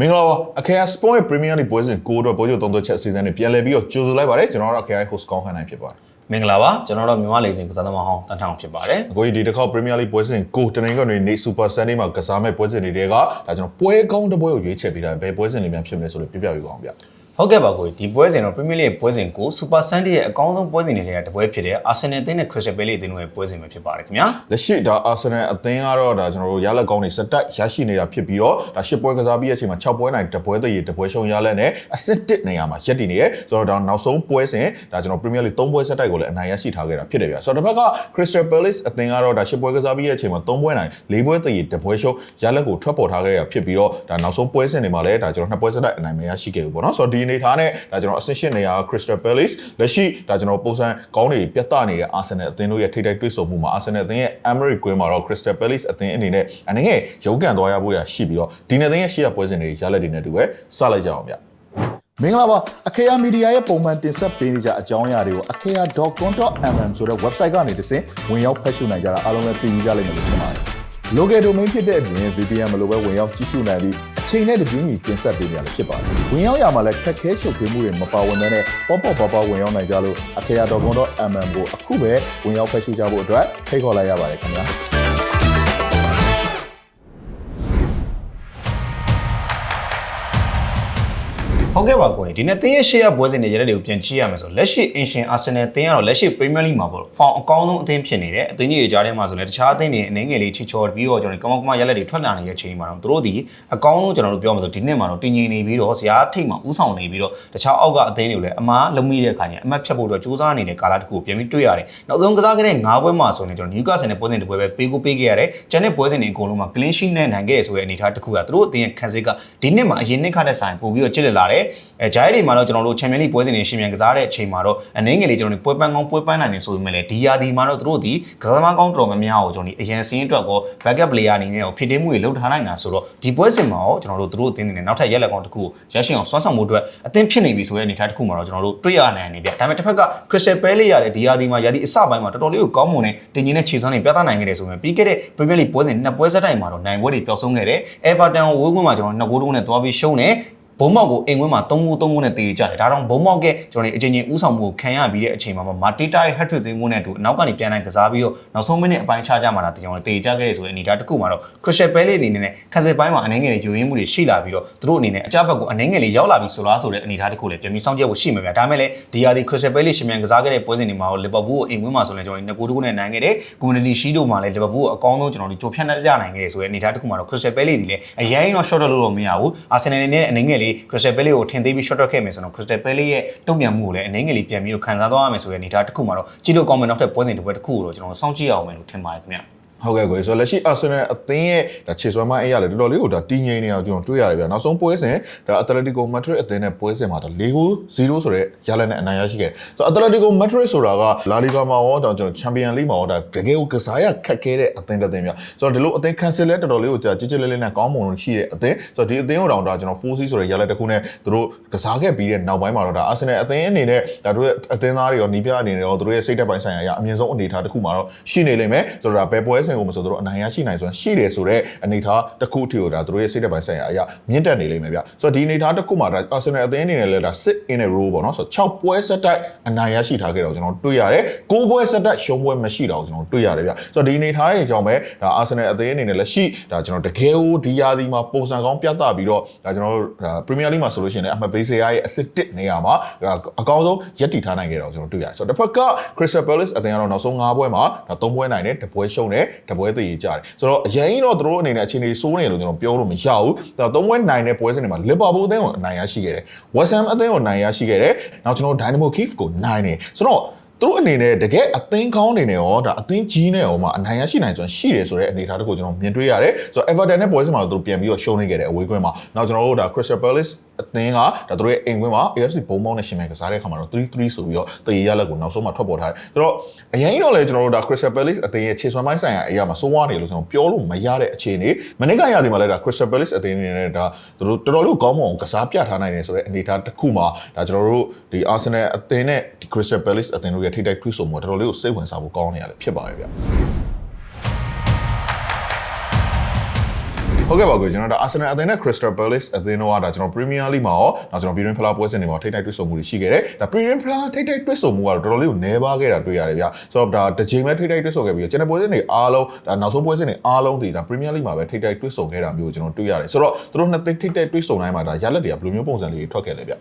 မင်္ဂလာပါအခေယာစပွန်ရဲ့ Premier League ပွဲစဉ်9အတွက်ပွဲချုပ်3ချက်အစီအစဉ်နဲ့ပြန်လည်ပြီးတော့ကြိုဆိုလိုက်ပါတယ်ကျွန်တော်တို့အခေယာ host ကောင်းခန်းနိုင်ဖြစ်ပါတယ်မင်္ဂလာပါကျွန်တော်တို့မြန်မာလေစင်ကစားသမားဟောင်းတန်းထောင်ဖြစ်ပါတယ်အခုဒီတစ်ခေါက် Premier League ပွဲစဉ်9တနင်္ဂနွေနေ့ Super Sunday မှာကစားမဲ့ပွဲစဉ်တွေကဒါကျွန်တော်ပွဲကောင်းတစ်ပွဲကိုရွေးချယ်ပေးတာဘယ်ပွဲစဉ်တွေများဖြစ်မလဲဆိုလို့ပြပြပေးပါအောင်ဗျ ဟုတ်ကဲ့ပါကိုဒီပွဲစဉ်တော့ Premier League ပွဲစဉ်ကို Super Sunday ရဲ့အကောင်းဆုံးပွဲစဉ်တွေကတပွဲဖြစ်တဲ့ Arsenal အသင်းနဲ့ Crystal Palace အသင်းတို့ရဲ့ပွဲစဉ်ပဲဖြစ်ပါတယ်ခင်ဗျာလက်ရှိဒါ Arsenal အသင်းကတော့ဒါကျွန်တော်တို့ရလက်ကောင်းတွေစတက်ရရှိနေတာဖြစ်ပြီးတော့ဒါ10ပွဲကစားပြီးတဲ့အချိန်မှာ6ပွဲနိုင်တပွဲသေးတပွဲရှုံရလက်နဲ့အဆစ်1နေရာမှာရပ်တည်နေရဲဆိုတော့ဒါနောက်ဆုံးပွဲစဉ်ဒါကျွန်တော် Premier League 3ပွဲဆက်တိုက်ကိုလည်းအနိုင်ရရှိထားခဲ့တာဖြစ်တယ်ဗျဆိုတော့တစ်ဖက်က Crystal Palace အသင်းကတော့ဒါ10ပွဲကစားပြီးတဲ့အချိန်မှာ3ပွဲနိုင်4ပွဲသေးတပွဲရှုံရလက်ကိုထွက်ပေါ်ထားခဲ့တာဖြစ်ပြီးတော့ဒါနောက်ဆုံးပွဲစဉ်တွေမှာလည်းဒါကျွန်တော်2ပွဲဆက်တိုက်အနိုင်မရရှိခဲ့ဘူးပေါ့နော်ဆိုတော့ဒီအနေထားနဲ့ဒါကျွန်တော်အဆင့်ရှင်းနေရာ Crystal Palace လက်ရှိဒါကျွန်တော်ပုံစံကောင်းတွေပြတ်သားနေတဲ့ Arsenal အသင်းတို့ရဲ့ထိတိုက်တွေ့ဆုံမှုမှာ Arsenal အသင်းရဲ့ Emirates Queen မှာတော့ Crystal Palace အသင်းအနေနဲ့အနေနဲ့ရုန်းကန်သွားရဖို့ရရှိပြီးတော့ဒီနေ့အသင်းရဲ့ရှေ့ရပွဲစဉ်တွေရလက်တွေနဲ့တူပဲစလိုက်ကြအောင်ဗျမင်္ဂလာပါအခေယာမီဒီယာရဲ့ပုံမှန်တင်ဆက်ပေးနေကြအကြောင်းအရာတွေကို akea.com.mm ဆိုတဲ့ website ကနေတစ်ဆင့်ဝင်ရောက်ဖတ်ရှုနိုင်ကြတာအားလုံးလည်းသိကြလိမ့်မယ်လို့ထင်ပါတယ် local domain ဖြစ်တဲ့အပြင် VPN မလိုပဲဝင်ရောက်ကြည့်ရှုနိုင်ပြီးအ ချိန်နဲ့တပြေးညီတင်ဆက်ပေးနေရလည်းဖြစ်ပါတယ်။ဝင်ရောက်ရမှာလည်းခက်ခဲရှုပ်ထွေးမှုတွေမပါဝင်ဘဲနဲ့ပေါ့ပေါ့ပါပါဝင်ရောက်နိုင်ကြလို့ akea.com.mm ကိုအခုပဲဝင်ရောက်ဖတ်ရှုကြဖို့အတွက်ဖိတ်ခေါ်လိုက်ရပါတယ်ခင်ဗျာ။ ဟုတ်ကဲ့ပါကိုဒီနေ့တင်းရဲ့ရှေ့ရပွဲစဉ်တွေရတဲ့တွေကိုပြန်ကြည့်ရမယ်ဆိုလက်ရှိ Ancient Arsenal တင်းကတော့လက်ရှိ Premier League မှာပေါ့ဖောင်အကောင်းဆုံးအသင်းဖြစ်နေတယ်အသင်းကြီးတွေကြားထဲမှာဆိုလည်းတခြားအသင်းတွေအနေငယ်လေးချီချော်ပြီးတော့ကျွန်တော်ကမောက်ကမရလက်တွေထွက်လာနေတဲ့အချိန်မှာတော့သူတို့ဒီအကောင်းဆုံးကျွန်တော်တို့ပြောမှာဆိုဒီနှစ်မှာတော့တင်ငင်နေပြီးတော့ဇာတ်ထိတ်မှာဥဆောင်နေပြီးတော့တခြားအောက်ကအသင်းတွေကိုလည်းအမားလုံမိတဲ့ခါကျရင်အမတ်ဖြတ်ဖို့အတွက်စူးစမ်းနေတဲ့ကာလတစ်ခုကိုပြန်ပြီးတွေ့ရတယ်နောက်ဆုံးကစားခဲ့တဲ့၅ပွဲမှာဆိုရင်ကျွန်တော် Newcastle နဲ့ပွဲစဉ်တစ်ပွဲပဲပေးကိုပေးခဲ့ရတယ်ကျန်တဲ့ပွဲစဉ်တွေအကုန်လုံးမှာ clean sheet နဲ့နိုင်ခဲ့ရဆိုတဲ့အနေအထားတစ်ခုကသူတို့အသင်းရဲ့ခံစစ်ကဒီနှစ်မှာအရင်နှစ်ခါတဲ့ဆိုင်ပို့ပြီးတော့ကျစ်လက်လာတယ်အဲဂျိုင်းတွေမှာတော့ကျွန်တော်တို့ Champions League ပွဲစဉ်တွေရှင်မြန်ကစားတဲ့အချိန်မှာတော့အနေငယ်လေးကျွန်တော်တို့ပွဲပန်းကောင်းပွဲပန်းနိုင်နေဆိုပေမဲ့လည်းဒီယာဒီမှာတော့သူတို့ဒီကစားသမားကောင်းတော်တော်များများကိုကျွန်တော်ဒီအရန်စင်းအတွက်ကော backup player အနေနဲ့တော့ဖြစ်တင်းမှုတွေလုပ်ထားနိုင်တာဆိုတော့ဒီပွဲစဉ်မှာရောကျွန်တော်တို့သူတို့အသင်းနေနဲ့နောက်ထပ်ရက်လက်ကောင်းတစ်ခုကိုရရှိအောင်စွမ်းဆောင်မှုအတွက်အသင်းဖြစ်နေပြီဆိုတဲ့အနေအထားတစ်ခုမှာတော့ကျွန်တော်တို့တွေ့ရနိုင်နေပြဒါပေမဲ့တစ်ဖက်က Crystal Palace ရတဲ့ဒီယာဒီမှာယာဒီအစပိုင်းမှာတော်တော်လေးကိုကောင်းမွန်တဲ့တင်ကြီးနဲ့ခြေစွမ်းတွေပြသနိုင်ခဲ့တယ်ဆိုပေမဲ့ပြီးခဲ့တဲ့ Premier League ပွဲစဉ်နှစ်ပွဲဆက်တိုက်မှာတော့နိုင်ပွဲတွေပျောက်ဆုံးခဲ့တယ် Everton ကိုဝေးကွင်းမှာကျွန်တော်နှစ်ဂိုးတုံးနဲ့သွားပြီးရှုံးတယ် ဘုံမောက်ကိုအိမ်ဝင်းမှာ3ဂိုး3ဂိုးနဲ့တေးကြတယ်ဒါတော့ဘုံမောက်ကကျွန်တော်တို့အချင်းချင်းဥဆောင်မှုကိုခံရပြီးတဲ့အချိန်မှာမာတေတာရဲ့ hat trick သွင်းမှုနဲ့အတူအနောက်ကနေပြန်နိုင်ကစားပြီးတော့နောက်ဆုံးမိနစ်အပိုင်းခြားကြမှာဒါကျွန်တော်တေးကြခဲ့တယ်ဆိုတဲ့အနေအထားတစ်ခုမှာတော့ Crystal Palace အနေနဲ့ခန်းစစ်ပိုင်းမှာအနေငယ်လေးယူရင်းမှုတွေရှိလာပြီးတော့သူတို့အနေနဲ့အကြဘက်ကိုအနေငယ်လေးရောက်လာပြီးဆိုလားဆိုတဲ့အနေအထားတစ်ခုလည်းပြန်ပြီးစောင့်ကြည့်ဖို့ရှိမှာဗျာဒါမဲ့လည်းဒီယာဒီ Crystal Palace ရှင်မြန်ကစားခဲ့တဲ့ပွဲစဉ်တွေမှာတော့ Liverpool ကိုအိမ်ဝင်းမှာဆိုရင်ကျွန်တော်တို့2ဂိုးတကူနဲ့နိုင်ခဲ့တယ် Community Shield မှာလည်း Liverpool ကိုအကောင်းဆုံးကျွန်တော်တို့ကြိုဖြတ်ပြနိုင်ခဲ့တယ်ဆိုတဲ့အနေအထားတစ်ခုမှာတော့ Crystal Palace ဒီလည်းအရင်တော့ short လို့တော့မရဘူး Arsenal အနေနဲ့အနေငယ်လေး Crystal Palace ကိုထင်သေးပြီး short ခဲ့မယ်ဆိုတော့ Crystal Palace ရဲ့တုံ့ပြန်မှုကိုလည်းအနေငယ်လေးပြန်ပြီးတော့ခံစားသွားရမယ်ဆိုတဲ့အနေအထားတစ်ခုမှာတော့ကြည့်လို့ကောင်းမယ်နောက်ထပ်ပွဲစဉ်တစ်ပွဲတစ်ခုကိုတော့ကျွန်တော်စောင့်ကြည့်အောင်မယ်လို့ထင်ပါတယ်ခင်ဗျာ ဟုတ်ကဲ့ကိုဆိုတော့လက်ရှိ Arsenal အသင်းရဲ့ဒါခြေစွမ်းမအဲ့ရလေတော်တော်လေးကိုဒါတည်ငြိမ်နေအောင်ကျွန်တော်တွေ့ရတယ်ဗျာနောက်ဆုံးပွဲစဉ်ဒါ Atletico Madrid အသင်းနဲ့ပွဲစဉ်မှာဒါ4 0ဆိုတဲ့ရလနဲ့အနိုင်ရရှိခဲ့ဆိုတော့ Atletico Madrid ဆိုတာက La Liga မှာရောဒါကျွန်တော် Champions League မှာရောဒါတကယ်ကိုကစားရခက်ခဲတဲ့အသင်းတစ်သင်းဗျာဆိုတော့ဒီလိုအသင်း cancel လဲတော်တော်လေးကိုကြာကြစ်ကြစ်လေးလေးနဲ့ကောင်းမွန်လို့ရှိတဲ့အသင်းဆိုတော့ဒီအသင်းကိုတောင်ဒါကျွန်တော် 4C ဆိုတဲ့ရလက်တစ်ခုနဲ့သူတို့ကစားခဲ့ပြီးတဲ့နောက်ပိုင်းမှာတော့ဒါ Arsenal အသင်းအနေနဲ့ဒါတို့ရဲ့အသင်းသားတွေရောနီးပြအနေနဲ့ရောသူတို့ရဲ့စိတ်သက်ပိုင်းဆိုင်ရာအမြင့်ဆုံးအနေအထားတစ်ခုမှာတော့ရှိနေလိမ့်မယ်ဆိုတော့ဒါဘယ်ပွဲစဉ်ကိုမဆိုသူတို့အနိုင်ရရှိနိုင်ဆိုရင်ရှိတယ်ဆိုတော့အနေထားတစ်ခုအထိကိုဒါသူတို့ရဲ့စိတ်သက်ပိုင်းဆိုင်ရာအရာမြင့်တက်နေလိမ့်မယ်ဗျဆိုတော့ဒီအနေထားတစ်ခုမှာဒါ Arsenal အသင်းအနေနဲ့လည်းဒါ6 in a row ပေါ့နော်ဆိုတော့6ပွဲဆက်တိုက်အနိုင်ရရှိထားခဲ့တော့ကျွန်တော်တွေ့ရတယ်9ပွဲဆက်တိုက်ရှုံးပွဲမရှိတော့ကျွန်တော်တွေ့ရတယ်ဗျဆိုတော့ဒီအနေထားရဲ့အကြောင်းပဲဒါ Arsenal အသင်းအနေနဲ့လည်းရှိဒါကျွန်တော်တကယ်ကိုဒီယာဒီမှာပုံစံကောင်းပြသပြီးတော့ဒါကျွန်တော်တို့ဒါ Premier League မှာဆိုလို့ရှိရင်လည်းအမှတ်ပေးစရာရဲ့ assist 1နေရာမှာအကောင်းဆုံးရက်တည်ထားနိုင်ခဲ့တော့ကျွန်တော်တွေ့ရတယ်ဆိုတော့တစ်ဖက်က Crystal Palace အသင်းကတော့နောက်ဆုံး9ပွဲမှာဒါ3ပွဲနိုင်တယ်တစ်ပွဲရှုံးတယ်တစ်ပွဲသေကြတယ်ဆိုတော့အရင်တော့သူတို့အနေနဲ့အခြေအနေစိုးနေလို့ကျွန်တော်ပြောလို့မရဘူးဒါ3ပွဲနိုင်တဲ့ပွဲစဉ်တွေမှာ Liverpool အသင်းကိုအနိုင်ရရှိခဲ့တယ် West Ham အသင်းကိုနိုင်ရရှိခဲ့တယ်နောက်ကျွန်တော် Dynamo Kiev ကိုနိုင်တယ်ဆိုတော့သူတို့အနေနဲ့တကယ်အသင်းကောင်းနေနေရောဒါအသင်းကြီးနေရောမှအနိုင်ရရှိနိုင်စွမ်းရှိတယ်ဆိုတဲ့အနေအထားတစ်ခုကျွန်တော်မြင်တွေ့ရတယ်ဆိုတော့ Everton နဲ့ပွဲစဉ်မှာသူတို့ပြန်ပြီးတော့ရှုံးနေခဲ့တယ်အဝေးကွင်းမှာနောက်ကျွန်တော်တို့ဒါ Crystal Palace အသင်းကဒါသူတို့ရဲ့အိမ်ကွင်းမှာ AFC ဘုံမောင်းနဲ့ရှင်မဲ့ကစားတဲ့အခါမှာတော့3-3ဆိုပြီးတော့တရေရလက်ကိုနောက်ဆုံးမှာထွက်ပေါ်ထားတယ်ဆိုတော့အရင်တော့လေကျွန်တော်တို့ဒါ Crystal Palace အသင်းရဲ့ခြေစွမ်းပိုင်းဆိုင်ရာအရာမှာစိုးဝါးနေလို့ကျွန်တော်ပြောလို့မရတဲ့အခြေအနေမနေ့ကရသည်မှာလည်းဒါ Crystal Palace အသင်းအနေနဲ့ဒါသူတို့တော်တော်လေးကောင်းမွန်ကစားပြထားနိုင်တယ်ဆိုတဲ့အနေအထားတစ်ခုမှာဒါကျွန်တော်တို့ဒီ Arsenal အသင်းနဲ့ဒီ Crystal Palace အသင်းတို့ရဲ့ထိတိုက်တွေ့ဆုံမှုတော်တော်လေးကိုစိတ်ဝင်စားဖို့ကောင်းနေရတယ်ဖြစ်ပါရဲ့ဗျ ဟဟုတ်ကဲ့ပါကိုကျွန်တော်တို့ Arsenal အသင်းနဲ့ Crystal Palace အသင်းတို့ကဒါကျွန်တော် Premier League မှာရောဒါကျွန်တော်ပြည်တွင်းဖလားပွဲစဉ်တွေမှာထိတိုက်တွေ့ဆုံမှုတွေရှိခဲ့တယ်ဒါ Premier ဖလားထိတိုက်တွေ့ဆုံမှုကတော့တော်တော်လေးကိုနည်းပါးခဲ့တာတွေ့ရတယ်ဗျဆိုတော့ဒါတစ်ချိန်ပဲထိတိုက်တွေ့ဆုံခဲ့ပြီးတော့ကျွန်တော်ပွဲစဉ်တွေအားလုံးဒါနောက်ဆုံးပွဲစဉ်တွေအားလုံးဒီဒါ Premier League မှာပဲထိတိုက်တွေ့ဆုံခဲ့တာမျိုးကိုကျွန်တော်တွေ့ရတယ်ဆိုတော့သူတို့နှစ်သင်းထိတိုက်တွေ့ဆုံတိုင်းမှာဒါရလက်တွေကဘယ်လိုမျိုးပုံစံလေးတွေထွက်ခဲ့လဲဗျ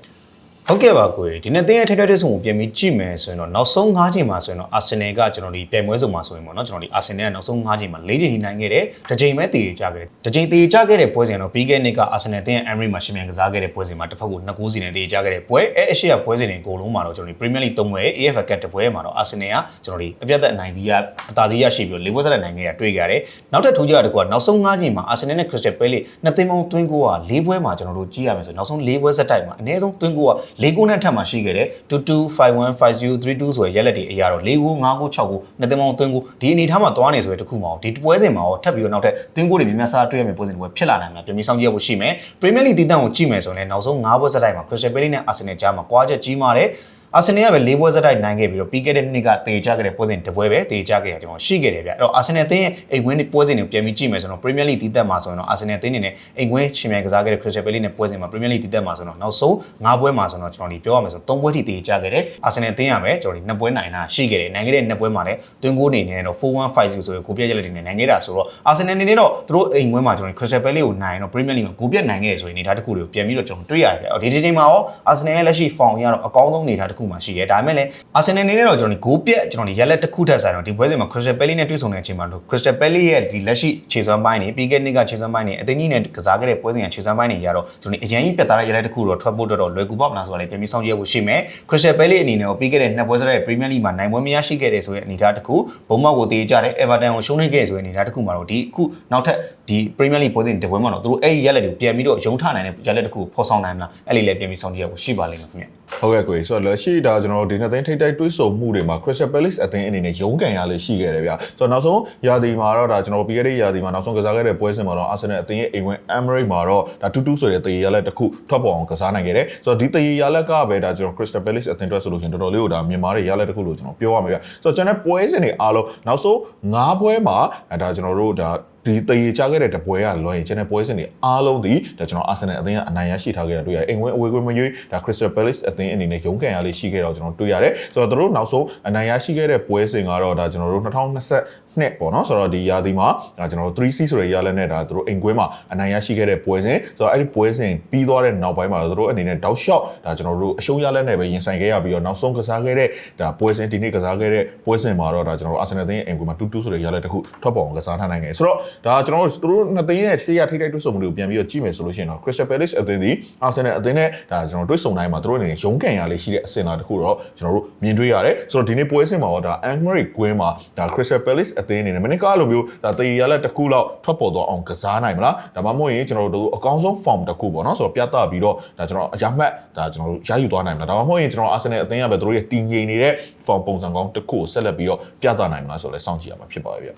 ဟုတ်ကဲ့ပါကိုကြီးဒီနေ့တင်းရဲ့ထိတဲ့တဲ့ဆုံကိုပြင်ပြီးကြည့်မယ်ဆိုရင်တော့နောက်ဆုံး၅ချိန်မှာဆိုရင်တော့အာဆင်နယ်ကကျွန်တော်ဒီပြိုင်ပွဲစုံမှာဆိုရင်ပေါ့နော်ကျွန်တော်ဒီအာဆင်နယ်ကနောက်ဆုံး၅ချိန်မှာ၄ချိန်နိုင်ခဲ့တယ်တစ်ချိန်ပဲတည်ကြခဲ့တစ်ချိန်တည်ကြခဲ့တဲ့ပွဲစဉ်တော့ပြီးခဲ့တဲ့နှစ်ကအာဆင်နယ်တင်းရဲ့ Emery မှာရှင်မြန်ကစားခဲ့တဲ့ပွဲစဉ်မှာတစ်ဖက်ကို2ဂိုးစီနဲ့တည်ကြခဲ့တဲ့ပွဲအဲအရှိရပွဲစဉ်တွေအကုန်လုံးမှာတော့ကျွန်တော်ဒီ Premier League ၃ပွဲ AFL Cup တစ်ပွဲမှာတော့အာဆင်နယ်ကကျွန်တော်ဒီအပြတ်သက်အနိုင်ကြီးကအသာစီးရရှိပြီးတော့၄ပွဲဆက်တဲ့နိုင်ခဲ့ရတွေ့ကြရတယ်နောက်ထပ်ထူးခြားတဲ့ကွာနောက်ဆုံး၅ချိန်မှာအာဆင်နယ်နဲ့ Crystal Palace နှစ်သင်းပေါင်းသွင်းကိုက၄ပွဲမှာကျွန်တော်တို့ကြည့်ရမယ်ဆိုနောက်ဆုံး၄ပွဲဆက်တိုက်မှာအနည်းဆုံးသွင်းကိုက၄ဂိုးနဲ့ထပ်မှာရှိခဲ့တယ်22515032ဆိုရရက်လက်တွေအရာတော့၄ဂိုး၅ဂိုး6ဂိုးနှစ်သင်းပေါင်းသွင်းကိုဒီအနေထားမှာသွားနေဆိုရတခုမှာဒီပွဲစဉ်မှာတော့ထပ်ပြီးတော့နောက်ထပ်သွင်းကိုတွေများများစားတွေ့ရမယ့်ပွဲစဉ်တွေဖြစ်လာနိုင်မှာပြင်ပြီးစောင့်ကြည့်ရဖို့ရှိမယ် Premier League တည်တံ့ကိုကြည့်မယ်ဆိုရင်လည်းနောက်ဆုံး၅ပွဲဆက်တိုက်မှာ Crystal Palace နဲ့ Arsenal ကြားမှာကွာချက်ကြီးမာတယ် အာဆင်နယ်ကပဲ၄ပွဲစတိုက်နိုင်ခဲ့ပြီးတော့ပြီးခဲ့တဲ့နှစ်ကတေချခဲ့တဲ့ပွဲစဉ်တစ်ပွဲပဲတေချခဲ့ရကျွန်တော်ရှိခဲ့တယ်ဗျအဲ့တော့အာဆင်နယ်အသင်းရဲ့အိမ်ဝင်းပွဲစဉ်တွေကိုပြန်ပြီးကြည့်မယ်ဆိုတော့ Premier League တည်တက်မှာဆိုရင်တော့အာဆင်နယ်အသင်းနေနဲ့အိမ်ဝင်းရှင်မြန်ကစားခဲ့တဲ့ Crystal Palace နဲ့ပွဲစဉ်မှာ Premier League တည်တက်မှာဆိုတော့နောက်ဆုံး၅ပွဲမှာဆိုတော့ကျွန်တော်ဒီပြောရမယ်ဆိုတော့၃ပွဲထိတေချခဲ့တယ်အာဆင်နယ်အသင်းရမယ်ကျွန်တော်ဒီနှစ်ပွဲနိုင်တာရှိခဲ့တယ်နိုင်ခဲ့တဲ့နှစ်ပွဲမှာလည်းတွင်းကိုနေနေတော့4150ဆိုတဲ့ကိုပြည့်ရက်လက်တွေနဲ့နိုင်ခဲ့တာဆိုတော့အာဆင်နယ်နေနေတော့သူတို့အိမ်ဝင်းမှာကျွန်တော် Crystal Palace ကိုနိုင်တော့ Premier League မှာကိုပြည့်နိုင်ခဲ့တယ်ဆိုရင်အနေထားတစ်ခုတွေကိုပြန်ပြီးတော့ကျွန်တော်တွေ့ရတယ်ဗျဒီဒီချိန်မှာရောအာဆင်နယ်ရဲ့လက်ရှိ form ရတော့အကောင်းဆုံးအနေထားတစ်ခုမှရှိတယ်ဒါပေမဲ့လည်းအာဆင်နယ်နေနဲ့တော့ကျွန်တော်ဒီဂိုးပြက်ကျွန်တော်ဒီရက်လက်တစ်ခုထက်ဆိုင်တော့ဒီပွဲစဉ်မှာ Crystal Palace နဲ့တွေ့ဆုံတဲ့အချိန်မှာတော့ Crystal Palace ရဲ့ဒီလက်ရှိခြေစွမ်းပိုင်းနေပြီးခဲ့နှစ်ကခြေစွမ်းပိုင်းနေအသင်းကြီးနဲ့ကစားခဲ့တဲ့ပွဲစဉ်ကခြေစွမ်းပိုင်းနေရတော့ကျွန်တော်ဒီအရင်ကြီးပြတ်သားတဲ့ရက်လက်တစ်ခုတော့ထွက်ဖို့တော့လွယ်ကူပါမလားဆိုတာလည်းပြန်ပြီးစောင့်ကြည့်ဖို့ရှိမယ် Crystal Palace အနေနဲ့တော့ပြီးခဲ့တဲ့နှစ်ပွဲစတဲ့ Premier League မှာနိုင်ပွဲမရရှိခဲ့တဲ့ဆိုတဲ့အနေအထားတစ်ခုဘုံမောက်ကိုတည်ကြတဲ့ Everton ကိုရှုံးနေခဲ့ဆိုတဲ့အနေအထားတစ်ခုမှာတော့ဒီအခုနောက်ထပ်ဒီ Premier League ပွဲစဉ်တစ်ပွဲမှာတော့သူတို့အဲ့ဒီရက်လက်တွေကိုပြန်ပြီးတော့ရုံထားနိုင်တဲ့ရက်လက်တစ်ခုဖော်ဆောင်နိုင်မလားအဲ့ဒီလည်းပြန်ပြီးစောင့်ကြည့်ရဖို့ရှိပါလိမ့်မယ်ခင်ဗျဟုတ်ကဲ့ကိုကြီးဆိုတော့လက်ရှိဒါကျွန်တော်တို့ဒီနှစ်သိန်းထိပ်တိုက်တွေးဆုံမှုတွေမှာ Crystal Palace အသင်းအနေနဲ့ရုန်းကန်ရလေးရှိခဲ့တယ်ဗျဆိုတော့နောက်ဆုံးရာသီမှာတော့ဒါကျွန်တော်ပြီးခဲ့တဲ့ရာသီမှာနောက်ဆုံးကစားခဲ့တဲ့ပွဲစဉ်မှာတော့ Arsenal အသင်းရဲ့အိမ်ဝင် Emirates မှာတော့ဒါ2-2ဆိုတဲ့တည်ရလက်တစ်ခုထွက်ပေါ်အောင်ကစားနိုင်ခဲ့တယ်ဆိုတော့ဒီတည်ရလက်ကပဲဒါကျွန်တော် Crystal Palace အသင်းအတွက်ဆိုလို့ရှိရင်တော်တော်လေးကိုဒါမြန်မာတွေရလက်တစ်ခုလို့ကျွန်တော်ပြောရမှာဗျဆိုတော့ကျွန်တော်ပွဲစဉ်တွေအားလုံးနောက်ဆုံး9ပွဲမှာဒါကျွန်တော်တို့ဒါ ဒီတရေချခဲ့တဲ့တပွဲကလွှဲရင်ကျွန်တော်ပွဲစဉ်တွေအားလုံးဒီဒါကျွန်တော် Arsenal အသင်းကအနိုင်ရရှိထားခဲ့တာတွေ့ရတယ်အိမ်ဝင်အဝေးကွင်းမရွေးဒါ Crystal Palace အသင်းအနေနဲ့ရုန်းကန်ရလေးရှိခဲ့တော့ကျွန်တော်တွေ့ရတယ်ဆိုတော့တို့နောက်ဆုံးအနိုင်ရရှိခဲ့တဲ့ပွဲစဉ်ကတော့ဒါကျွန်တော်တို့2020 နှစ်ပေါ့နော်ဆိုတော့ဒီရာသီမှာဒါကျွန်တော်တို့ 3C ဆိုတဲ့ရလက်နဲ့ဒါတို့အိမ်ကွင်းမှာအနိုင်ရရှိခဲ့တဲ့ပွဲစဉ်ဆိုတော့အဲ့ဒီပွဲစဉ်ပြီးသွားတဲ့နောက်ပိုင်းမှာတို့အနေနဲ့တောက်လျှောက်ဒါကျွန်တော်တို့အရှုံးရလက်နဲ့ပဲရင်ဆိုင်ခဲ့ရပြီးတော့နောက်ဆုံးကစားခဲ့တဲ့ဒါပွဲစဉ်ဒီနေ့ကစားခဲ့တဲ့ပွဲစဉ်မှာတော့ဒါကျွန်တော်တို့ Arsenal အသင်းရဲ့အိမ်ကွင်းမှာ2-2ဆိုတဲ့ရလက်တစ်ခုထွက်ပေါ်အောင်ကစားထားနိုင်ခဲ့ဆိုတော့ဒါကျွန်တော်တို့တို့နှစ်သင်းရဲ့ရှေ့ရထိတိုက်တွေ့ဆုံမှုတွေကိုပြန်ပြီးတော့ကြည့်မယ်ဆိုလို့ရှိရင်တော့ Crystal Palace အသင်းဒီ Arsenal အသင်းနဲ့ဒါကျွန်တော်တွေ့ဆုံတိုင်းမှာတို့အနေနဲ့ရုန်းကန်ရလေးရှိတဲ့အဆင့်အလာတစ်ခုတော့ကျွန်တော်တို့မြင်တွေ့ရတယ်ဆိုတော့ဒီနေ့ပွဲစဉ်မှာတော့ဒါ Emirates ကွင်းမှာဒါ Crystal Palace အသင်းအနေနဲ့မနေ့ကလိုမျိုးဒါတည်ရလက်တစ်ခုလောက်ထွက်ပေါ်တော့အောင်ကစားနိုင်မလားဒါမှမဟုတ်ရင်ကျွန်တော်တို့အကောင်းဆုံး form တစ်ခုပေါ့နော်ဆိုတော့ပြသပြီးတော့ဒါကျွန်တော်အရမှတ်ဒါကျွန်တော်တို့ရယူသွားနိုင်မလားဒါမှမဟုတ်ရင်ကျွန်တော် Arsenal အသင်းကပဲတို့ရဲ့တည်ငြိမ်နေတဲ့ form ပုံစံကောင်းတစ်ခုကိုဆက်လက်ပြီးတော့ပြသနိုင်မလားဆိုတော့လည်းစောင့်ကြည့်ရမှာဖြစ်ပါရဲ့ဗျ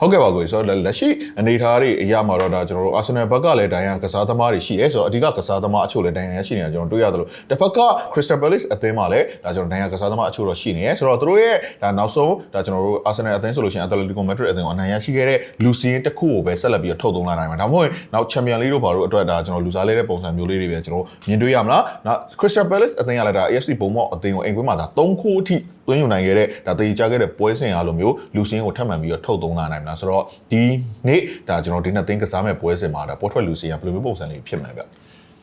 ဟုတ်ကဲ့ပါကိုဆိုတော့လက်ရှိအနေအထားတွေအရာမှာတော့ဒါကျွန်တော်တို့ Arsenal ဘက်ကလည်းဒိုင်ယန်ကစားသမားတွေရှိတယ်ဆိုတော့အဓိကကစားသမားအချို့လည်းဒိုင်ယန်ရှိနေတာကျွန်တော်တွေ့ရတယ်လို့တစ်ဖက်က Crystal Palace အသင်းမှာလည်းဒါကျွန်တော်ဒိုင်ယန်ကစားသမားအချို့တော့ရှိနေတယ်ဆိုတော့တို့ရဲ့ဒါနောက်ဆုံးဒါကျွန်တော်တို့ Arsenal အသင်းဆိုလို့ရှိရင် Atletico Madrid အသင်းကိုအနိုင်ရရှိခဲ့တဲ့ Lucien တစ်ခုကိုပဲဆက်လက်ပြီးတော့ထုတ်သုံးလာနိုင်မှာဒါမှမဟုတ်နောက် Champion League တို့ဘာလို့အတွက်ဒါကျွန်တော်လူစားလေးတဲ့ပုံစံမျိုးလေးတွေပဲကျွန်တော်မြင်တွေ့ရမလားနောက် Crystal Palace အသင်းကလည်းဒါ AFC ဘုံမော့အသင်းကိုအိမ်ကွင်းမှာဒါ3ခုအထိသွင်းယူနိုင်ခဲ့တဲ့ဒါတည်ကြခဲ့တဲ့ပွဲစဉ်အားလိုမျိုးလူစင်းကိုထပ်မံပြီးတော့ထုတ်သုံးလာနိုင်မလားဆိုတော့ဒီနေ့ဒါကျွန်တော်ဒီနှစ်သင်းကစားမဲ့ပွဲစဉ်မှာဒါပေါ်ထွက်လူစင်းကဘယ်လိုမျိုးပုံစံလေးဖြစ်မှာဗျ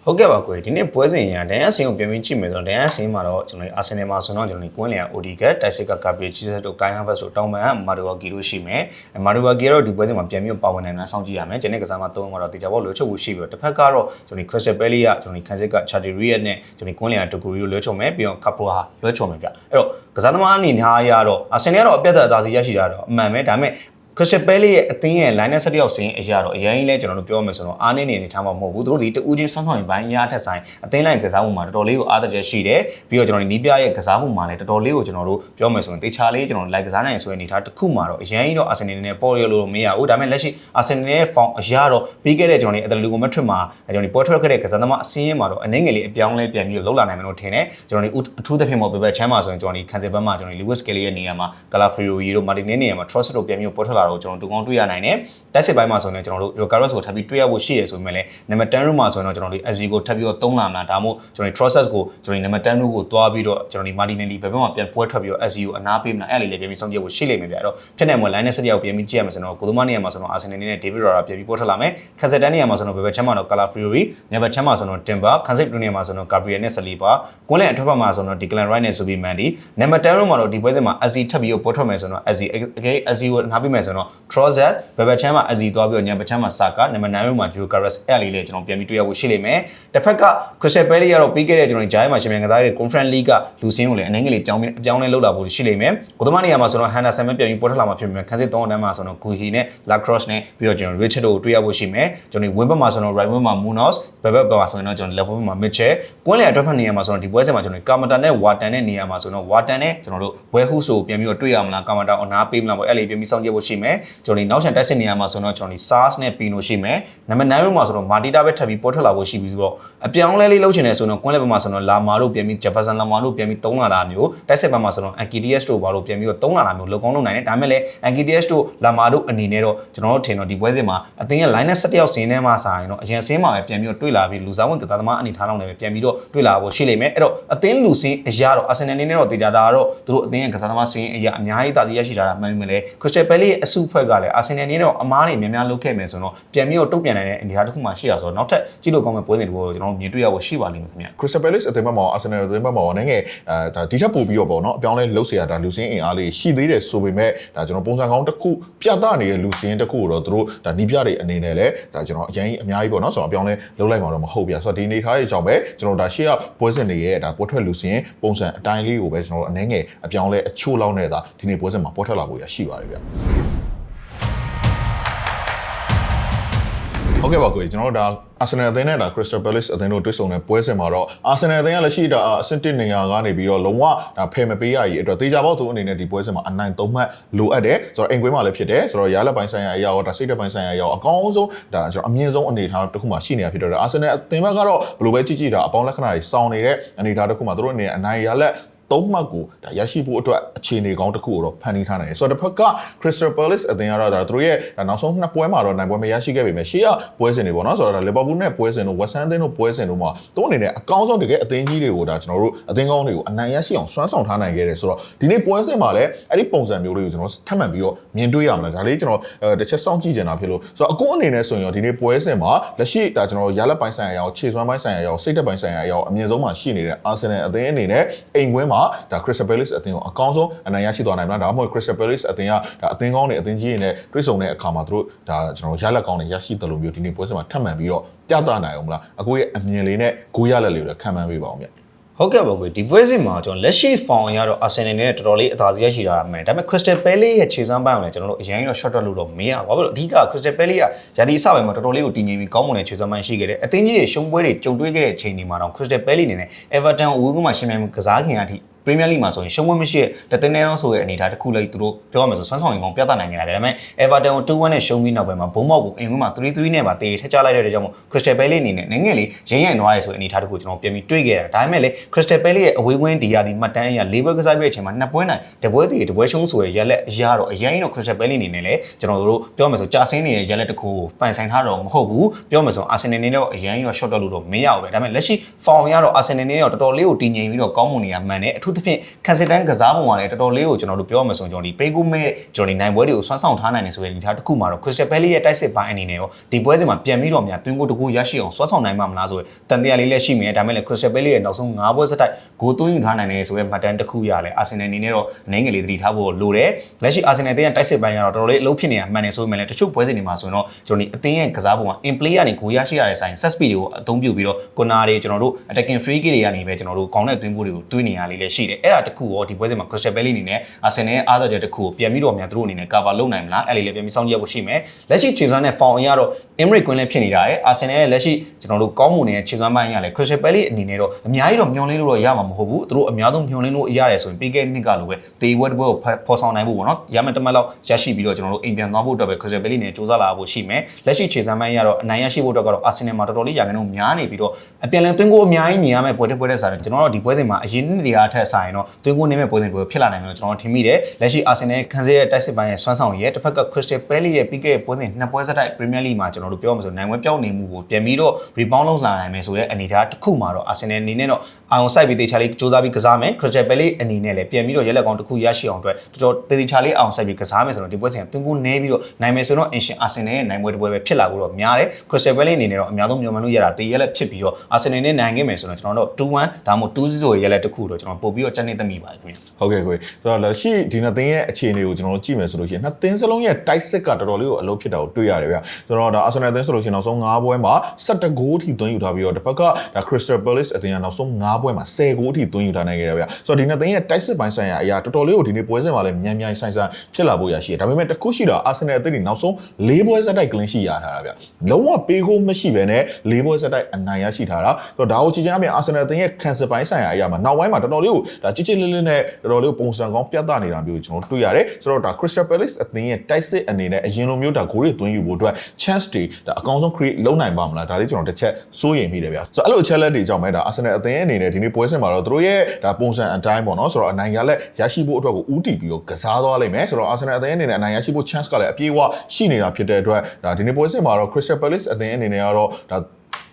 ဟုတ်ကဲ့ပါကိုဒီနေ့ပွဲစဉ်ရဒန်ယန်ဆင်းကိုပြန်ပြီးကြည့်မယ်ဆိုတော့ဒန်ယန်ဆင်းမှာတော့ကျွန်တော်အာဆင်နယ်မှာဆိုတော့ကျွန်တော်ကွင်းလျာ ODG တိုက်စစ်ကကပ်ပြီးချီဆက်တို့ကိုင်းဟန်ဘတ်ဆိုတောင်းပန်မာဒိုဝါကီတို့ရှိမယ်မာဒိုဝါကီကတော့ဒီပွဲစဉ်မှာပြန်ပြီးပါဝင်နိုင်တာစောင့်ကြည့်ရမယ်ကျန်တဲ့ကစားမသုံးကတော့တေချာဘောလွှဲချုပ်ဖို့ရှိပြီးတော့တစ်ဖက်ကတော့ကျွန်တော် Crystal Palace ကကျွန်တော်ခန်းစစ်က Charteria နဲ့ကျွန်တော်ကွင်းလျာဒိုကူရီကိုလွှဲချုပ်မယ်ပြီးတော့ Capro ဟာလွှဲချုပ်မယ်ဗျအဲ့တော့ကစားသမားအနေနဲ့အားရတော့အာဆင်နယ်ကတော့အပြတ်သက်အသာစီရရှိတာတော့အမှန်ပဲဒါပေမဲ့ Crystal Palace ရဲ့အသင်းရဲ့ line နဲ့ဆက်ရောက်စင်းအရာတော့အရင်ကြီးလဲကျွန်တော်တို့ပြောမယ်ဆိုတော့အားနေနေနေထားမှာမဟုတ်ဘူးသူတို့ဒီတူးချင်းဆွမ်းဆောင်ရင်ဘိုင်းရထက်ဆိုင်အသင်းလိုက်ကစားမှုမှာတော်တော်လေးကိုအားတကျရှိတယ်ပြီးတော့ကျွန်တော်ဒီနီးပြရဲ့ကစားမှုမှာလည်းတော်တော်လေးကိုကျွန်တော်တို့ပြောမယ်ဆိုရင်တေချာလေးကျွန်တော်လိုက်ကစားနိုင်ဆိုတဲ့အနေထားတစ်ခုမှာတော့အရင်ကြီးတော့ Arsenal နဲ့ပေါ်ရလို့မရဘူးဒါပေမဲ့လက်ရှိ Arsenal ရဲ့ form အရာတော့ပြီးခဲ့တဲ့ကျွန်တော်ဒီ Atletico Madrid မှာကျွန်တော်ဒီပေါ်ထွက်ခဲ့တဲ့ကစားသမားအစင်းရမှာတော့အနှင်းငယ်လေးအပြောင်းလဲပြန်ပြီးလောက်လာနိုင်မယ်လို့ထင်တယ်ကျွန်တော်ဒီအထူးသဖြင့်ပေါ့ဘယ်ဘက်ချမ်းမှာဆိုရင်ကျွန်တော်ဒီခံစစ်ဘက်မှာကျွန်တော်ဒီ Lewis Kelly ရဲ့နေရာမှာ Calafiori တို့ Martinez နေရာမှာ Trossard တို့ပြန်ပြီးပေါ်ထွက်လာတော့ကျွန်တော်တို့ကောင်းတွေ့ရနိုင်တယ်တက်စစ်ပိုင်းမှာဆိုရင်ကျွန်တော်တို့ Rocaros ကိုထပ်ပြီးတွေ့ရဖို့ရှိရဆိုပေမဲ့လည်း number 10 room မှာဆိုရင်တော့ကျွန်တော်တို့ SC ကိုထပ်ပြီးတော့သုံးလာမလားဒါမှမဟုတ်ကျွန်တော်တို့ Trosses ကိုကျွန်တော်တို့ number 10 room ကိုသွားပြီးတော့ကျွန်တော်တို့ Martinelli ဘယ်ဘက်မှာပြန်ပွဲထွက်ပြီးတော့ SC ကိုအနားပေးမလားအဲ့လေးလည်းပြန်ပြီးစောင့်ကြည့်ဖို့ရှိလိမ့်မယ်ဗျအဲ့တော့ဖြစ်နေမှာ line နဲ့ set ရောက်ပြန်ပြီးကြည့်ရမယ်ဆိုတော့ကိုသမားနေရာမှာဆိုတော့ Arsenal နဲ့ David Rara ပြန်ပြီးပွဲထွက်လာမယ်ခက်ဆက်တန်းနေရာမှာဆိုတော့ဘယ်ဘက်ချမ်းမှာတော့ Calafiori ညဘက်ချမ်းမှာဆိုတော့ Timber ခန်းစစ်နေရာမှာဆိုတော့ Gabriel နဲ့ Saliba ကွင်းလန့်အထက်ဘက်မှာဆိုတော့ Declan Rice နဲ့ Zubi Mendy နံပါတ်10 room မှာတော့ဒီပွဲစဉ်မှာ SC ထပ်ပြီးတော့ပွဲထွက်မယ်ဆိုတော့ SC အကေ SC ကိုနားပြီးမယ်ဆိုတော့ Trossard ဘယ်ဘက်ချမ်းမှာ SC သွားပြီးတော့ညဘက်ချမ်းမှာ Saka နံပါတ်9 room မှာ Joe Carras အဲ့လေးလေးကျွန်တော်ပြန်ပြီးတွေ့ရဖို့ရှိလိမ့်မယ်တစ်ဖက်က Crystal Palace ကတော့ပြီးခဲ့တဲ့ကျွန်တော်ဂျိုင်းမှာချန်ပီယံကစားတဲ့ Conference League ကလူစင်းကိုလည်းအနှင်းကလေးပြောင်းအပြောင်းလဲလုပ်လာဖို့ရှိလိမ့်မယ်ကိုသမားနေရာမှာဆိုတော့ Henderson ပဲပြန်ပြီးပွဲထွက်လာမှာဖြစ်ပေမဲ့ခန်းစစ်3တန်းမှာဆိုတော့ Guhi နဲ့ Lacrosse နဲ့ပြီးတော့ကျွန်တော် Richard ကိုတွေ့ရဖို့ရှိမယ်ကျွန်တော် win ဘက်မှာဆိုတော့ right wing မှာ Munoz ဘယ်ဘက်ဘက်မှာဆိုရင်တော့ကျွန်တော် level ဘက်မှာ Mitchell ကွင်းလေအတွက်ဖက်နေရာမှာဆိုတော့ဒီပွဲစဉ်မှာကျွန်တော် Kamata နဲ့ Watan နဲ့နေရာမှာဆိုတော့ Watan နဲ့ကျွန်တော်တို့ Warehouse ကိုပြန်ပြီးတော့တွေ့ရမလား Kamata အနားပေးမလားပေါ့အဲ့လေးပြန်ပြီးစောင့်ကြည့်ဖို့ရှိမယ်ကျွန်တော်နောက်ချန်တက်စစ်နေရာမှာဆိုတော့ကျွန်တော် SARS နဲ့ Pino ရှိမယ်နံပါတ်9မှာဆိုတော့ Matita ပဲထပ်ပြီးပေါ်ထွက်လာဖို့ရှိပြီးဆိုတော့အပြောင်းလဲလေးလုပ်ချင်တယ်ဆိုတော့ကွင်းလေဘက်မှာဆိုတော့ Lama တို့ပြန်ပြီး Jefferson Lama တို့ပြန်ပြီးသုံးလာတာမျိုးတက်စစ်ဘက်မှာဆိုတော့ NKTS တို့ဘာလို့ပြန်ပြီးတော့သုံးလာတာမျိုးလုံကောင်းလုပ်နိုင်တယ်ဒါပေမဲ့လည်း NKTS တို့ Lama တို့အနေနဲ့တော့ကျွန်တော်တို့ထင်တော့ဒီပွဲစဉ်မှာအသင်းရဲ့ line နဲ့7ယောက်စင်းထဲမှာစာရင်တော့အရင်စင်းမှာပဲပြန်ပြီးတော့တွေ့လာပြီးလူစားဝင်ကစားသမားအနေထားလောက်နဲ့ပဲပြန်ပြီးတော့တွေ့လာဖို့ရှိလိမ့်မယ်အဲ့တော့အသင်းလူစင်းအရာတော့ Arsenal အနေနဲ့တော့တေချာတာကတော့သူတို့အသင်းရဲ့ကစားသမားစင်းအရာအများကြီးတာစီရရှိတာမှန်ပြီလေ Crystal Palace ရဲ့အအစုဖွဲ့ကလည်းအာဆင်နယ်နေတော့အမားတွေများများလုပ်ခဲ့မယ်ဆိုတော့ပြန်ပြီးတော့တုတ်ပြန်နိုင်တဲ့အနေအထားတစ်ခုမှရှိရဆိုတော့နောက်ထပ်ကြည့်လို့ကောင်းမဲ့ပွဲစဉ်တွေကိုကျွန်တော်တို့မြင်တွေ့ရဖို့ရှိပါလိမ့်မယ်ခင်ဗျ။ Crystal Palace အသင်းဘက်မှာအာဆင်နယ်အသင်းဘက်မှာနိုင်ငံအဲဒါဒီထက်ပိုပြီးတော့ပေါ့နော်အပြောင်းလဲလှုပ်ရှားတာလူစင်းအင်အားလေးရှိသေးတယ်ဆိုပေမဲ့ဒါကျွန်တော်ပုံစံကောင်းတစ်ခုပြသနေတဲ့လူစင်းတစ်ခုကိုတော့သူတို့ဒါနီးပြတွေအနေနဲ့လည်းဒါကျွန်တော်အရင်အများကြီးပေါ့နော်ဆိုတော့အပြောင်းလဲလှုပ်လိုက်မှာတော့မဟုတ်ပြဆိုတော့ဒီအနေထားရဲ့အကြောင်းပဲကျွန်တော်ဒါရှေ့ကပွဲစဉ်တွေရဲ့ဒါပွဲထွက်လူစင်းပုံစံအတိုင်းလေးကိုပဲကျွန်တော်တို့အနေငယ်အပြောင်းလဲအချို့လောက်နဲ့ဒါဒီနေ့ပွဲစဉ်မှာပွဲထွက်လာဖို့ရရှိပါတယ်ဗျ။ ဟုတ်ကဲ့ပါကိုကြီးကျွန်တော်တို့ဒါ Arsenal အသင်းနဲ့ဒါ Crystal Palace အသင်းတို့တွေ့ဆုံတဲ့ပွဲစဉ်မှာတော့ Arsenal အသင်းကလည်းရှိတာအဆင့်1နေရာကနေပြီးတော့လုံးဝဒါဖယ်မပေးရကြီးအတွက်တေချာပေါက်သူအနေနဲ့ဒီပွဲစဉ်မှာအနိုင်သုံးမှတ်လိုအပ်တယ်ဆိုတော့အိမ်ကွင်းမှာလည်းဖြစ်တယ်ဆိုတော့ရလက်ပိုင်းဆိုင်ရာအရာရောဒါစိတ်သက်ပိုင်းဆိုင်ရာအရာရောအကောင်းဆုံးဒါကျွန်တော်အမြင့်ဆုံးအနေအထားတစ်ခုမှရှိနေတာဖြစ်တော့ Arsenal အသင်းဘက်ကတော့ဘယ်လိုပဲကြည့်ကြည့်တာအပေါင်းလက္ခဏာတွေစောင်းနေတဲ့အနေအထားတစ်ခုမှသူတို့အနေနဲ့အနိုင်ရလက် သုံးမှတ်ကိုဒါရရှိဖို့အတွက်အခြေအနေကောင်းတစ်ခုကိုတော့ဖန်တီးထားနိုင်တယ်ဆိုတော့တစ်ဖက်က Crystal Palace အသင်းကတော့ဒါသူတို့ရဲ့ဒါနောက်ဆုံးနှစ်ပွဲမှာတော့နိုင်ပွဲမရရှိခဲ့ပေမဲ့ရှေ့ကပွဲစဉ်တွေပေါ့နော်ဆိုတော့ဒါ Liverpool နဲ့ပွဲစဉ်တို့ West Ham အသင်းတို့ပွဲစဉ်တို့မှာသူတို့အနေနဲ့အကောင်းဆုံးတကယ်အသင်းကြီးတွေကိုဒါကျွန်တော်တို့အသင်းကောင်းတွေကိုအနိုင်ရရှိအောင်စွမ်းဆောင်ထားနိုင်ခဲ့တယ်ဆိုတော့ဒီနေ့ပွဲစဉ်မှာလည်းအဲ့ဒီပုံစံမျိုးလေးကိုကျွန်တော်ထပ်မံပြီးတော့မြင်တွေ့ရမှာလားဒါလေးကျွန်တော်အဲတစ်ချက်စောင့်ကြည့်ကြတာဖြစ်လို့ဆိုတော့အခုအနေနဲ့ဆိုရင်တော့ဒီနေ့ပွဲစဉ်မှာလက်ရှိဒါကျွန်တော်ရလက်ပိုင်းဆိုင်ရာရောခြေစွမ်းပိုင်းဆိုင်ရာရောစိတ်သက်ပိုင်းဆိုင်ရာရောအမြင့်ဆုံးမှာရှိနေတဲ့ Arsenal အသင်းအနေနဲ့အိမ်ကွင်းမှာဒါ Crystal Palace အသင်းကိုအကောင်းဆုံးအနိုင်ရရှိသွားနိုင်မလားဒါမှမဟုတ် Crystal Palace အသင်းကဒါအသင်းကောင်းတွေအသင်းကြီးတွေနဲ့တွေ့ဆုံတဲ့အခါမှာသူတို့ဒါကျွန်တော်ရလက်ကောင်းတွေရရှိတယ်လို့မျိုးဒီနေ့ပွဲစဉ်မှာထပ်မံပြီးတော့ပြသနိုင်အောင်မလားအခုရဲ့အမြင်လေးနဲ့ဂိုးရလက်လေးကိုလည်းခံမှန်းပေးပါအောင်ဗျဟုတ်ကဲ့ပါကွေဒီပွဲစဉ်မှာကျွန်တော်လက်ရှိဖောင်ရတော့ Arsenal နဲ့တော်တော်လေးအသာစီးရရှိတာမှန်တယ်ဒါပေမဲ့ Crystal Palace ရဲ့ခြေစွမ်းပိုင်းအောင်လည်းကျွန်တော်တို့အရင်ကတော့ short တက်လို့တော့မရဘူးဘာဖြစ်လို့အဓိက Crystal Palace ကရာသီစပိုင်းမှာတော်တော်လေးကိုတည်ငြိမ်ပြီးကောင်းမွန်တဲ့ခြေစွမ်းပိုင်းရှိခဲ့တယ်အသင်းကြီးတွေရှုံးပွဲတွေကြုံတွေ့ခဲ့တဲ့အချိန်ဒီမှာတော့ Crystal Palace အနေနဲ့ Everton အဝေးကွင်းမှာရှင်ပြိုင်မှုကစားခင်အထိ Premier League မှာဆိုရင်ရှုံးပွဲမရှိတဲ့တသင်းနေတော့ဆိုရဲ့အနေအထားတစ်ခုလေးသူတို့ပြောရမယ်ဆိုဆွမ်းဆောင်ရင်ကောင်းပြသနိုင်နေတာပဲဒါပေမဲ့ Everton ကို2-1နဲ့ရှုံးပြီးနောက်ပိုင်းမှာဘုံမောက်ကိုအင်ဝင်းမှာ3-3နဲ့ပါတေထက်ချလိုက်တဲ့အတွက်ကြောင့်မို့ Crystal Palace အနေနဲ့နည်းငယ်လေးရင်းရင်သွားရဲဆိုတဲ့အနေအထားတစ်ခုကျွန်တော်ပြန်ပြီးတွေ့ခဲ့တာဒါပေမဲ့လေ Crystal Palace ရဲ့အဝေးကွင်းဒီယာဒီမှတ်တမ်းအရ၄ဘွဲကစားပြတဲ့အချိန်မှာနှစ်ပွဲနိုင်တပွဲတည်တပွဲရှုံးဆိုရဲ့ရက်လက်အရာတော့အရင်တော့ Crystal Palace အနေနဲ့လည်းကျွန်တော်တို့ပြောမယ်ဆိုကြာဆင်းနေတဲ့ရက်လက်တစ်ခုကိုပိုင်ဆိုင်ထားတော့မဟုတ်ဘူးပြောမယ်ဆို Arsenal အနေနဲ့တော့အရင်တော့ short တော့လို့တော့မရဘူးပဲဒါပေမဲ့လက်ရှိ form ရတော့ Arsenal အနေနဲ့တော့တော်တော်လေးကိုတည်ငြိမ်ပြီးတော့ကောင်းမွန်နေရမှန်တယ်အထူးသဖြင့် Cancel ကစားပုံကလည်းတော်တော်လေးကိုကျွန်တော်တို့ပြောမယ်ဆိုရင်ကျွန်တော်ဒီပေးကူမဲ့ကျွန်တော်ဒီနိုင်ပွဲတွေကိုဆွမ်းဆောင်ထားနိုင်တယ်ဆိုတဲ့အနေအထားတစ်ခုမှာတော့ Crystal Palace ရဲ့တိုက်စစ်ပိုင်းအနေနဲ့ရောဒီပွဲစဉ်မှာပြန်ပြီးတော့များတွင်းကိုတကူရရှိအောင်ဆွမ်းဆောင်နိုင်မှာမလားဆိုတဲ့တန်တရားလေးလည်းရှိမိတယ်ဒါပေမဲ့လည်း Crystal Palace ရဲ့နောက်ဆုံး၅ပွဲဆက်တိုက်ဂိုးသွင်းယူထားနိုင်တယ်ဆိုတဲ့မှတ်တမ်းတစ်ခုရလဲ Arsenal အနေနဲ့တော့အနေငယ်လေးသတိထားဖို့လိုတယ်လက်ရှိ Arsenal အသင်းရဲ့တိုက်စစ်ပိုင်းကတော့တော်တော်လေးအလုပ်ဖြစ်နေတာမှန်တယ်ဆိုပေမဲ့လည်းတချို့ပွဲစဉ်တွေမှာဆိုရင်တော့ကျွန်တော်ဒီအသင်းရဲ့ကစားပုံက in play ကနေဂိုးရရှိရတဲ့ဆိုင် set speed တွေကိုအသုံးပြုပြီးတော့ corner တွေကျွန်တော်တို့ attacking free kick တွေကနေပဲကျွန်တော်တို့ကောင်းတဲ့သွင်းဖို့တွေကိုတွေးနေရလေးလည်းရှိတယ်အဲ့ဒါတခုရောဒီပွဲစဉ်မှာ Crystal Palace အနေနဲ့ Arsenal ရဲ့အားသာချက်တစ်ခုကိုပြန်ပြီးတော့များသူတို့အနေနဲ့ cover လုပ်နိုင်မလားအဲ့လေးလည်းပြန်ပြီးစောင့်ကြည့်ရဖို့ရှိမယ်လက်ရှိခြေစွမ်းနဲ့ form အရတော့ Emirates ကွင်းလည်းဖြစ်နေတာရယ်အာဆင်နယ်ရဲ့လက်ရှိကျွန်တော်တို့ကောင်းမွန်နေတဲ့ခြေစွမ်းပိုင်းရလဲ Crystal Palace အနေနဲ့တော့အများကြီးတော့မျှော်လင့်လို့တော့ရမှာမဟုတ်ဘူးသူတို့အများဆုံးမျှော်လင့်လို့ရတယ်ဆိုရင်ပြီးခဲ့တဲ့နှစ်ကလိုပဲတေဝက်တပွဲကိုဖော်ဆောင်နိုင်ဖို့ပေါ့နော်ရမယ်တမက်လောက်ရရှိပြီးတော့ကျွန်တော်တို့အိမ်ပြန်သွားဖို့အတွက်ပဲ Crystal Palace နဲ့စူးစမ်းလာဖို့ရှိမယ်လက်ရှိခြေစွမ်းပိုင်းရတော့အနိုင်ရရှိဖို့အတွက်ကတော့အာဆင်နယ်မှာတော်တော်လေးရာခိုင်နှုန်းများနေပြီးတော့အပြန်လည်သွင်းကိုအများကြီးမြင်ရမယ်ပွဲတစ်ပွဲတစ်ဆိုင်ကျွန်တော်တို့ဒီပွဲစဉ်မှာအရင်နှစ်တွေအားထက်ဆိုင်တော့သွင်းကိုနေမဲ့ပွဲစဉ်တွေဖြစ်လာနိုင်မယ်လို့ကျွန်တော်ထင်မိတယ်လက်ရှိအာဆင်နယ်ခန်းစဲရဲ့တိုက်စစ်ပိုင်းရဲ့စွမ်းဆောင်ရည်တစ်ဖက်က Crystal Palace ရဲ့ပြီးခဲ့တဲ့ပွဲစဉ်နှစ်ပွဲစတိုက် Premier League မှာကျွန်တော်တို့ပြောမှဆိုနိုင်ပွဲပြောင်းနေမှုကိုပြန်ပြီးတော့ rebound လုပ်လာနိုင်မယ်ဆိုတဲ့အနေအထားတစ်ခုမှာတော့ Arsenal အနေနဲ့တော့အောင်စိုက်ပြီးတေချာလေးစ조사ပြီးကစားမယ် Crystal Palace အနေနဲ့လည်းပြန်ပြီးတော့ရဲလက်ကောင်တစ်ခုရရှိအောင်အတွက်တော်တော်တေချာလေးအောင်စိုက်ပြီးကစားမယ်ဆိုတော့ဒီပွဲစဉ်ကတွင်းကိုနဲပြီးတော့နိုင်မယ်ဆိုတော့ Ancient Arsenal ရဲ့နိုင်ပွဲတစ်ပွဲပဲဖြစ်လာဖို့တော့များတယ် Crystal Palace အနေနဲ့တော့အများဆုံးမျှော်မှန်းလို့ရတာတေးရဲလက်ဖြစ်ပြီးတော့ Arsenal နဲ့နိုင်ခဲ့မယ်ဆိုတော့ကျွန်တော်တို့2-1ဒါမှမဟုတ်2-0ရဲလက်တစ်ခုတော့ကျွန်တော်ပို့ပြီးတော့ချက်နေသမိပါတယ်ခင်ဗျာဟုတ်ကဲ့ကိုဆိုတော့လက်ရှိဒီနှစ်သင်းရဲ့အခြေအနေကိုကျွန်တော်တို့ကြည့်မယ်ဆိုလို့ရှိရင်နှစ်သင်းစလုံးရဲ့တိုက်စစ်ကတော်တော်လေးကိုအလုပ်ဖြစ်တာကိုတွေ့ရတယ်ဗျဆိုတော့ဒါ Arsenal သင်းဆိုလို့ရှိရင်နောက်ဆုံး9ပွဲမှာ17ဂိုးထိသွင်းယူထားပြီးတော့တစ်ဖက်ကဒါ Crystal Palace အသင်းကနောက်ဆုံး9ပွဲမှာ10ဂိုးထိသွင်းယူထားနိုင်ခဲ့တယ်ဗျဆိုတော့ဒီနှစ်သင်းရဲ့တိုက်စစ်ပိုင်းဆိုင်ရာအရာတော်တော်လေးကိုဒီနေ့ပွဲစဉ်မှာလည်းမြန်မြန်ဆိုင်ဆိုင်ဖြစ်လာဖို့ရရှိတယ်ဒါပေမဲ့တစ်ခုရှိတာ Arsenal အသင်းတွေနောက်ဆုံး၄ပွဲစတိုက်ကလင်းရှိရထားတာဗျလုံးဝပေးကိုမရှိဘဲနဲ့၄ပွဲစတိုက်အနိုင်ရရှိထားတာဆိုတော့ဒါကိုကြည့်ချင်အမြင် Arsenal အသင်းရဲ့ cancel ပိုင်းဆိုင်ရာအရာမှာနောက်ပိုင်းမှာတော်တော်လေးကိုဒါကြည်ကြည်လေးလေးနဲ့တော်တော်လေးကိုပုံစံကောင်းပြသနေတာမျိုးကျွန်တော်တွေ့ရတယ်ဆိုတော့ဒါ Crystal Palace အသင်းရဲ့တိုက်စစ်အနေနဲ့အရင်လိုမျိုးဒါဂိုးတွေသွင်းယူဖို့အတွက် chance တွေဒါအကောင်းဆုံး create လုပ်နိုင်ပါမလားဒါလေးကျွန်တော်တစ်ချက်စိုးရိမ်မိတယ်ဗျာဆိုတော့အဲ့လို challenge တွေကြောင့်ပဲဒါ Arsenal အသင်းအနေနဲ့ဒီနေ့ပွဲစဉ်မှာတော့သူတို့ရဲ့ဒါပုံစံအတိုင်းပေါ့နော်ဆိုတော့အနိုင်ရလက်ရရှိဖို့အတွက်ကိုဦးတည်ပြီးတော့ကစားသွားလိမ့်မယ်ဆိုတော့ Arsenal အသင်းအနေနဲ့အနိုင်ရရှိဖို့ chance ကလည်းအပြည့်အဝရှိနေတာဖြစ်တဲ့အတွက်ဒါဒီနေ့ပွဲစဉ်မှာတော့ Crystal Palace အသင်းအနေနဲ့ကတော့ဒါ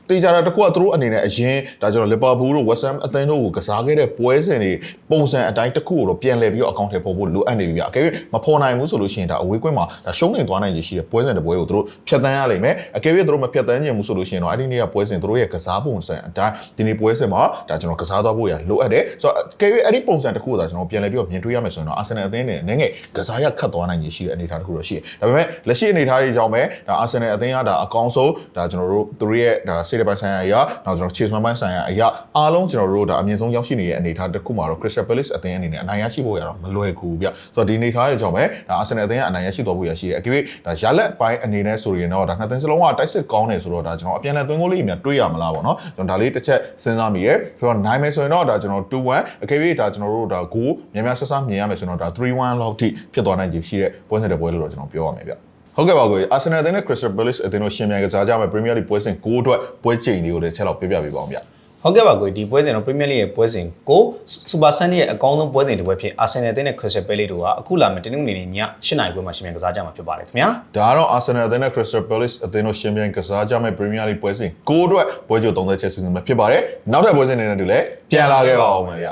တေးကြတာတကူကသူတို့အနေနဲ့အရင်ဒါကျွန်တော်လီဗာပူးတို့ဝက်ဆမ်အသင်းတို့ကိုကစားခဲ့တဲ့ပွဲစဉ်တွေပုံစံအတိုင်းတစ်ခုကိုတော့ပြန်လည်ပြီးတော့အကောင့်ထဲပေါ်ဖို့လိုအပ်နေပြီဗျအကယ်၍မဖော်နိုင်ဘူးဆိုလို့ရှိရင်ဒါအဝေးကွင်းမှာဒါရှုံးနေသွားနိုင်ခြေရှိတဲ့ပွဲစဉ်တစ်ပွဲကိုသူတို့ဖျက်ဆီးရလိမ့်မယ်အကယ်၍သူတို့မဖျက်ဆီးနိုင်ဘူးဆိုလို့ရှိရင်တော့အဲ့ဒီနေ့ကပွဲစဉ်သူတို့ရဲ့ကစားပုံစံအတိုင်းဒီနေ့ပွဲစဉ်မှာဒါကျွန်တော်ကစားသွားဖို့ရလိုအပ်တယ်ဆိုတော့အကယ်၍အဲ့ဒီပုံစံတစ်ခုကိုဒါကျွန်တော်ပြန်လည်ပြီးတော့မြင်တွေ့ရမယ်ဆိုရင်တော့အာဆင်နယ်အသင်းနဲ့နည်းငယ်ကစားရခတ်သွားနိုင်ခြေရှိတဲ့အနေအထားတစ်ခုတော့ရှိတယ်ဒါပေမဲ့လက်ရှိအနေအထားတွေကြောင့်ပဲဒါအာဆင်နယ်အသင်းကဒါအကောင်းဆုံးဒါကျွန်တော်တို့သူတို့ရဲ့ဒါစေတပိုင်းဆိုင်ရာအရာနောက်ကျွန်တော်ခြေစွမ်းပိုင်းဆိုင်ရာအရာအားလုံးကျွန်တော်တို့ဒါအမြင့်ဆုံးရောက်ရှိနေတဲ့အနေအထားတစ်ခုမှာတော့ Crystal Palace အသင်းအနေနဲ့အနိုင်ရရှိဖို့ရတော့မလွယ်ကူဘူးဗျဆိုတော့ဒီအနေအထားရဲ့ကြောင့်ပဲဒါ Arsenal အသင်းကအနိုင်ရရှိသွားဖို့ရရှိတယ်အကြိမ်ဒါရလက်ပိုင်းအနေနဲ့ဆိုရင်တော့ဒါနှစ်သင်းစလုံးကတိုက်စစ်ကောင်းတယ်ဆိုတော့ဒါကျွန်တော်အပြန်အလှန်သွင်းကိုလေးများတွေးရမလားပေါ့နော်ကျွန်တော်ဒါလေးတစ်ချက်စဉ်းစားမိရဲဆိုတော့နိုင်မယ်ဆိုရင်တော့ဒါကျွန်တော်2-1အကြိမ်ဒါကျွန်တော်တို့ဒါဂိုးများများဆဆမြင်ရမယ်ဆိုတော့ဒါ3-1လောက်ထိဖြစ်သွားနိုင်ခြေရှိတဲ့ပွဲစဉ်တစ်ပွဲလို့တော့ကျွန်တော်ပြောရမယ်ဗျ ဟုတ်ကဲ့ပါကိုအာဆင်နယ်အသင်းနဲ့ Crystal Palace အသင်းတို့ရှင်မြန်ကစားကြမယ် Premier League ပွဲစဉ်6အတွက်ပွဲချိန်တွေကိုလည်းချက်လောက်ပြပြပေးပါအောင်ဗျဟုတ်ကဲ့ပါကိုဒီပွဲစဉ်တော့ Premier League ရဲ့ပွဲစဉ်ကို Super Sunday ရဲ့အကောင်းဆုံးပွဲစဉ်တစ်ပွဲဖြစ် Arsenal တင်းနဲ့ Crystal Palace တို့ကအခုလာမယ့်တင်းနှုတ်နေနေည8နာရီပွဲမှာရှင်မြန်ကစားကြမှာဖြစ်ပါတယ်ခင်ဗျာဒါကတော့ Arsenal အသင်းနဲ့ Crystal Palace အသင်းတို့ရှင်ပြန်ကစားကြမယ့် Premier League ပွဲစဉ်6အတွက်ပွဲကြို30ချက်စီစဉ်မှာဖြစ်ပါတယ်နောက်ထပ်ပွဲစဉ်တွေနဲ့တူလည်းပြန်လာခဲ့ပါအောင်မယ်ဗျ